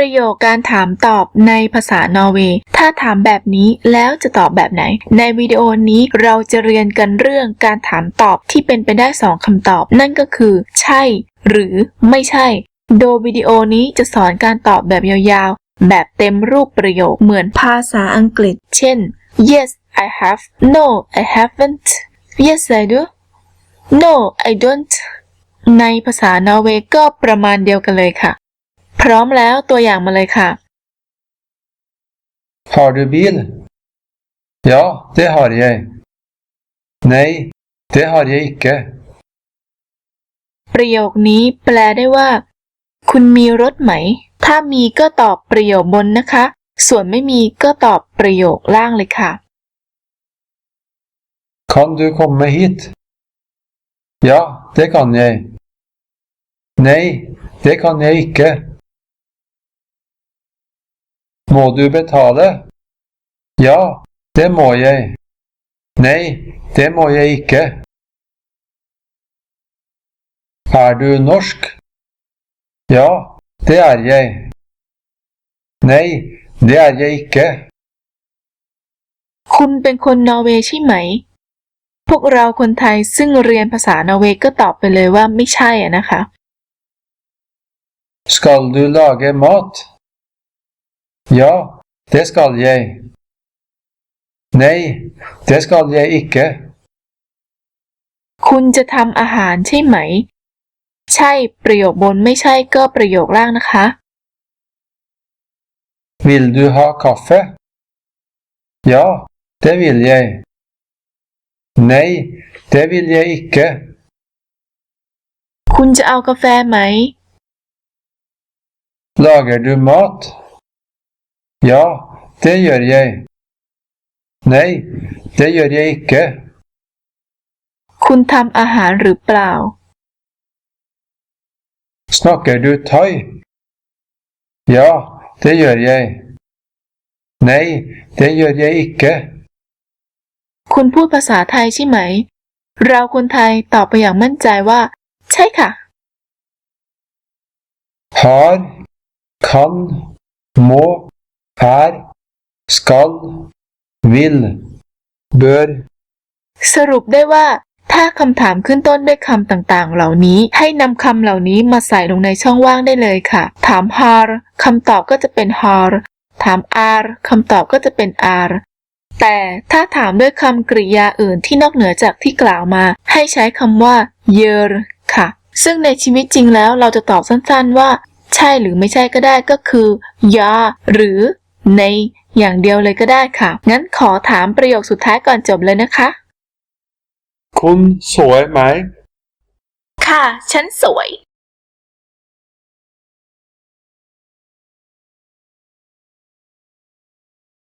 ประโยคการถามตอบในภาษานอร์เวย์ ถ้าถามแบบนี้แล้วจะตอบแบบไหน ในวิดีโอนี้เราจะเรียนกันเรื่องการถามตอบที่เป็นไปได้สองคำตอบ นั่นก็คือ ใช่ หรือไม่ใช่ โดยวิดีโอนี้จะสอนการตอบแบบยาวๆ แบบเต็มรูปประโยคเหมือนภาษาอังกฤษ เช่น yes I have no I haven't yes I do no I don't ในภาษานอร์เวย์ก็ประมาณเดียวกันเลยค่ะ พร้อมแล้วตัวอย่างมาเลยค่ะ Har du bil? Ja, det har jeg. Nei, det har jeg ikke. ประโยคนี้แปลได้ว่า คุณมีรถไหม ถ้ามีก็ตอบประโยคบนนะคะ ส่วนไม่มีก็ตอบประโยคล่างเลยค่ะ Kan du komme hit? Ja, det kan jeg. Nei, det kan jeg ikke. Må du betale? Ja, det må jeg. Nei, det må jeg ikke. Er du norsk? Ja, det er jeg. Nei, det er jeg ikke. คุณเป็นคนนอร์เวย์ใช่ไหม พวกเราคนไทยซึ่งเรียนภาษานอร์เวย์ก็ตอบไปเลยว่าไม่ใช่อะนะคะ Skal du lage mat? Ja, det skal jeg. Nei, det skal jeg ikke. คุณจะทำอาหารใช่ไหม ใช่ประโยคบนไม่ใช่ก็ประโยคล่างนะคะ Vil du ha kaffe? Ja, det vil jeg. Nei, det vil jeg ikke. คุณจะเอากาแฟไหม Lager du mat? Ja, det gjør jeg. Nei, det gjør jeg ikke. คุณทำอาหารหรือเปล่า Snakker du thai? Ja, det gjør jeg. Nei, det gjør jeg ikke. คุณพูดภาษาไทยใช่ไหม เราคนไทยตอบไปอย่างมั่นใจว่า ใช่ค่ะ Har, kan, må, er, skal, vil, bør, สรุปได้ว่า ถ้าคำถามขึ้นต้นด้วยคำต่างๆ เหล่านี้ ให้นำคำเหล่านี้มาใส่ลงในช่องว่างได้เลยค่ะ ถาม har คำตอบก็จะเป็น har ถาม are คำตอบก็จะเป็น are แต่ถ้าถามด้วยคำกริยาอื่นที่นอกเหนือจากที่กล่าวมา ให้ใช้คำว่า yer ค่ะ ซึ่งในชีวิตจริงแล้วเราจะตอบสั้นๆว่า ใช่หรือไม่ใช่ก็ได้ก็คือ ja หรือ ในอย่างเดียวเลยก็ได้ค่ะ งั้นขอถามประโยคสุดท้ายก่อนจบเลยนะคะ kun, sår, meg, ค่ะ ฉันสวย